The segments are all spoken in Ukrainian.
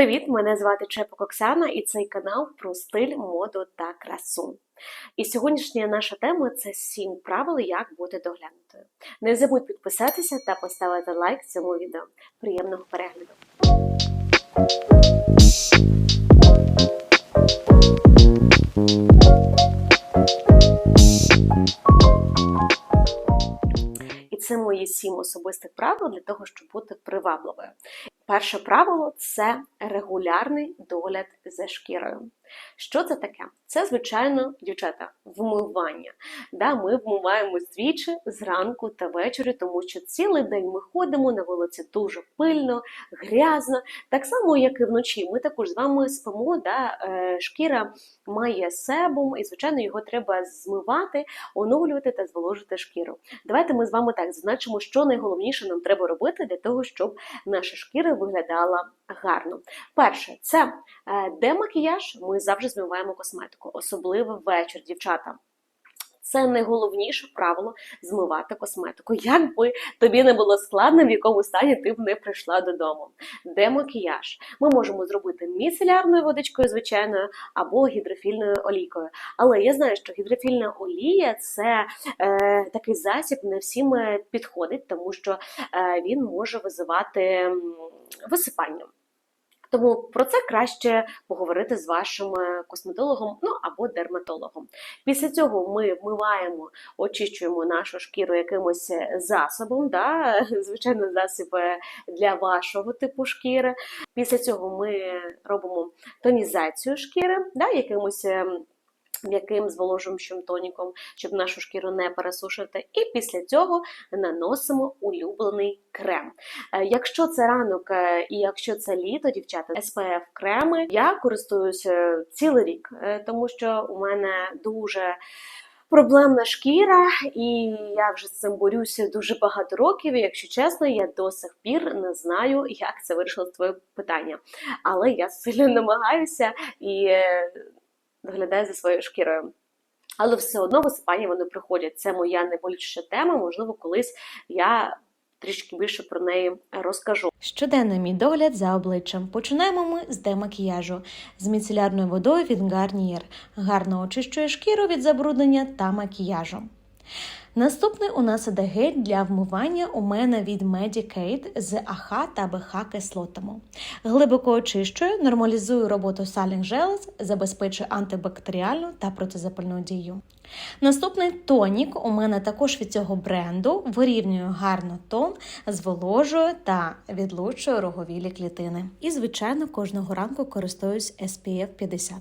Привіт! Мене звати Чепок Оксана і цей канал про стиль, моду та красу. І сьогоднішня наша тема це сім правил, як бути доглянутою. Не забудь підписатися та поставити лайк цьому відео. Приємного перегляду! Це мої сім особистих правил для того, щоб бути привабливою. Перше правило це регулярний догляд за шкірою. Що це таке? Це, звичайно, дівчата, вмивання. Да, Ми вмиваємось двічі зранку та ввечері, тому що цілий день ми ходимо на вулиці дуже пильно, грязно. Так само, як і вночі. Ми також з вами спимо. Да? е, Шкіра має себум, і, звичайно, його треба змивати, оновлювати та зволожити шкіру. Давайте ми з вами так зазначимо, що найголовніше нам треба робити для того, щоб наша шкіра виглядала гарно. Перше, це е, демакіяж. Ми завжди змиваємо косметику, особливо ввечір, дівчата. Це найголовніше правило змивати косметику. Як би тобі не було складно, в якому стані ти б не прийшла додому. Демакіяж ми можемо зробити міцелярною водичкою, звичайною, або гідрофільною олійкою. Але я знаю, що гідрофільна олія це е, такий засіб, не всім е, підходить, тому що е, він може визивати висипання. Тому про це краще поговорити з вашим е, косметологом, ну або дерматологом. Після цього ми вмиваємо, очищуємо нашу шкіру якимось е, засобом, да? звичайно, засіб для вашого типу шкіри. Після цього ми робимо тонізацію шкіри, да? якимось. М'яким зволожуючим тоніком, щоб нашу шкіру не пересушити, і після цього наносимо улюблений крем. Е, Якщо це ранок е, і якщо це літо, дівчата, SPF креми я користуюся цілий рік, е, тому що у мене дуже проблемна шкіра, і я вже з цим борюся дуже багато років. І якщо чесно, я до сих пір не знаю, як це вирішило твоє питання. Але я сильно намагаюся і доглядаю за своєю шкірою. Але все одно висипання вони приходять. Це моя найболючіша тема. Можливо, колись я трішки більше про неї розкажу. Щоденний мій догляд за обличчям. Починаємо ми з демакіяжу з міцелярною водою від Garnier. Гарно очищує шкіру від забруднення та макіяжу. Наступний у нас іде гель для вмивання у мене від Medicate з АХ та БХ кислотами. Глибоко очищує, нормалізує роботу Saline Gels, забезпечує антибактеріальну та протизапальну дію. Наступний тонік у мене також від цього бренду вирівнює гарно тон, зволожує та відлучує роговілі клітини. І, звичайно, кожного ранку користуюсь SPF 50.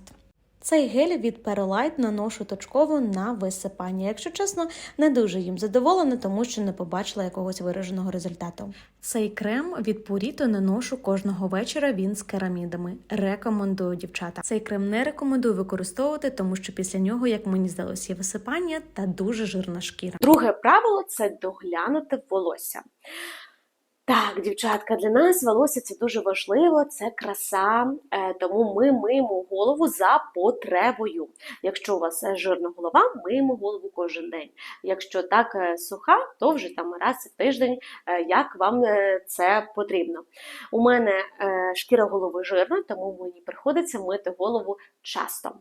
Цей гель від Perolite наношу точково на висипання. Якщо чесно, не дуже їм задоволена, тому що не побачила якогось вираженого результату. Цей крем від Purito наношу кожного вечора. Він з керамідами. Рекомендую дівчата. Цей крем не рекомендую використовувати, тому що після нього, як мені здалося, є висипання та дуже жирна шкіра. Друге правило це доглянути волосся. Так, дівчатка, для нас волосся це дуже важливо, це краса, е, тому ми миємо голову за потребою. Якщо у вас е, жирна голова, миємо голову кожен день. Якщо так е, суха, то вже там раз в тиждень, як вам це потрібно. У мене шкіра голови жирна, тому мені приходиться мити голову часто.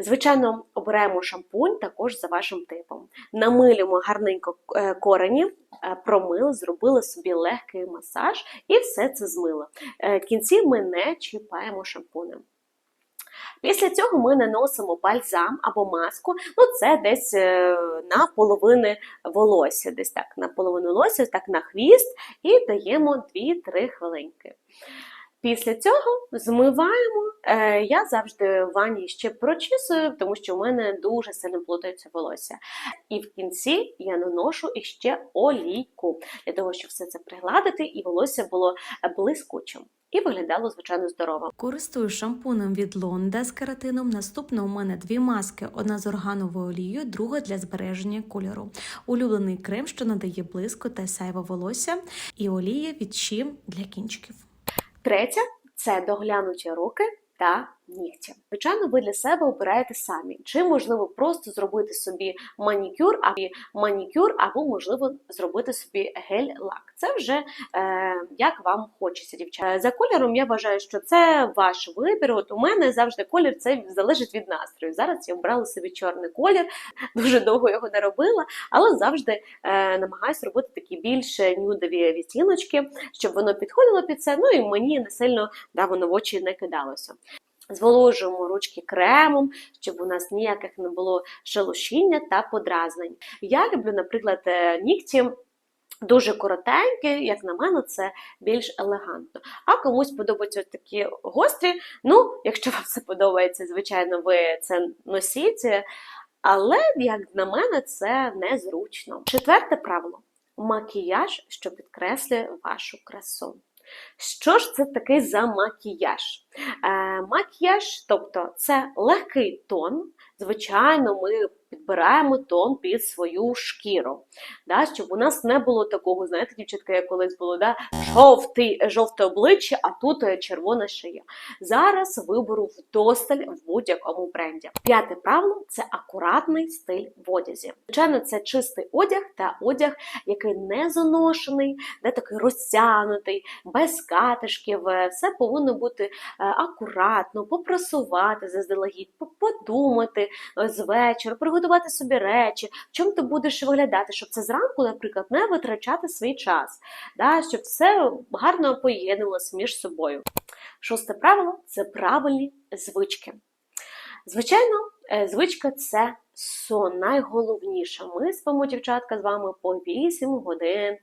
Звичайно, обираємо шампунь також за вашим типом. Намилюємо гарненько корені, промили, зробили собі легкий масаж і все це змило. Е, В кінці ми не чіпаємо шампунем. Після цього ми наносимо бальзам або маску. Ну, це десь е, на половини волосся, десь так, на половину волосся, так на хвіст, і даємо 2-3 хвилинки. Після цього змиваємо. Е, Я завжди в ванні ще прочісую, тому що в мене дуже сильно плутається волосся. І в кінці я наношу іще олійку для того, щоб все це пригладити, і волосся було блискучим. І виглядало, звичайно, здорово. Користуюсь шампунем від Лонда з кератином. Наступно у мене дві маски: одна з органовою олією, друга для збереження кольору. Улюблений крем, що надає блиску та сяйво волосся, і олія від Чім для кінчиків. Третє це доглянуті руки та нігті. Звичайно, ви для себе обираєте самі, чи можливо просто зробити собі манікюр, або манікюр, або можливо зробити собі гель-лак. Це вже е, як вам хочеться, дівчата. За кольором я вважаю, що це ваш вибір. От у мене завжди колір це залежить від настрою. Зараз я обрала собі чорний колір, дуже довго його не робила, але завжди е, намагаюся робити такі більш нюдові відтіночки, щоб воно підходило під це. Ну і мені не сильно да, воно в очі не кидалося. Зволожуємо ручки кремом, щоб у нас ніяких не було шелушіння та подразнень. Я люблю, наприклад, е, нігті. Дуже коротенькі, як на мене, це більш елегантно. А комусь подобаються такі гострі. Ну, якщо вам це подобається, звичайно, ви це носіть. Але, як на мене, це незручно. Четверте правило: макіяж, що підкреслює вашу красу. Що ж це такий за макіяж? Е, макіяж, тобто це легкий тон. Звичайно, ми підбираємо тон під свою шкіру, да, щоб у нас не було такого, знаєте, дівчатка, як колись було, да, жовтий, жовте обличчя, а тут е, червона шия. Зараз вибору вдосталь в будь-якому бренді. П'яте правило це акуратний стиль в одязі. Звичайно, це чистий одяг та одяг, який не заношений, де такий розтягнутий, без катишків. Е, Все повинно бути акуратно, попрасувати заздалегідь, подумати е, з вечора, приготувати собі речі, в чому ти будеш виглядати, щоб це зранку, наприклад, не витрачати свій час, да, щоб все гарно поєднувалося між собою. Шосте правило це правильні звички. Звичайно, звичка це сон, найголовніше. Ми спимо, дівчатка, з вами по 8 годин е,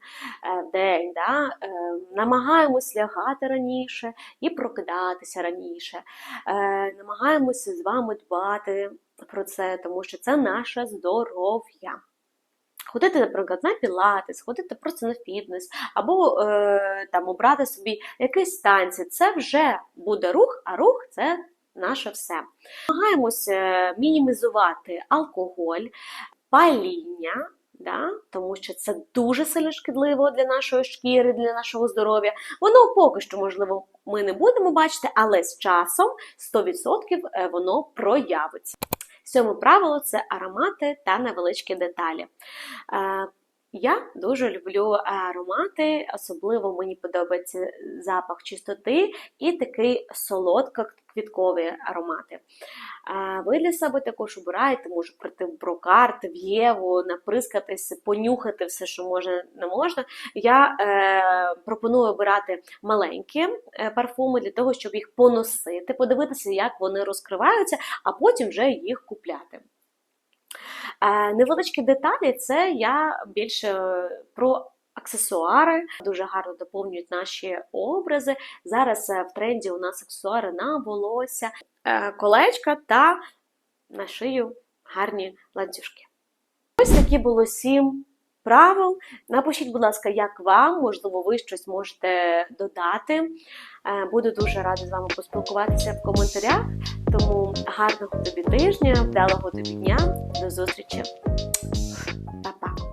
в день. Да? Е, Намагаємось лягати раніше і прокидатися раніше. Е, Намагаємося з вами дбати про це, тому що це наше здоров'я. Ходити, наприклад, на пілатес, ходити просто на фітнес, або е, там обрати собі якийсь танці. Це вже буде рух, а рух це наше все. Намагаємося е, мінімізувати алкоголь, паління. Да? Тому що це дуже сильно шкідливо для нашої шкіри, для нашого здоров'я. Воно поки що, можливо, ми не будемо бачити, але з часом 100% е, воно проявиться. Сьоме правило це аромати та невеличкі деталі. Е, Я дуже люблю аромати, особливо мені подобається запах чистоти і такий солодко-квіткові аромати. Е, Ви для себе також обираєте, може прийти в брокарт, в Єву, наприскатись, понюхати все, що можна, не можна. Я е, пропоную обирати маленькі е, парфуми для того, щоб їх поносити, подивитися, як вони розкриваються, а потім вже їх купляти. Е, Невеличкі деталі це я більше е, про аксесуари, дуже гарно доповнюють наші образи. Зараз е, в тренді у нас аксесуари на волосся, колечка та на шию гарні ланцюжки. Ось такі було сім правил. Напишіть, будь ласка, як вам, можливо, ви щось можете додати. Е, буду дуже рада з вами поспілкуватися в коментарях. Тому гарного тобі тижня, вдалого тобі дня, до зустрічі, Па-па!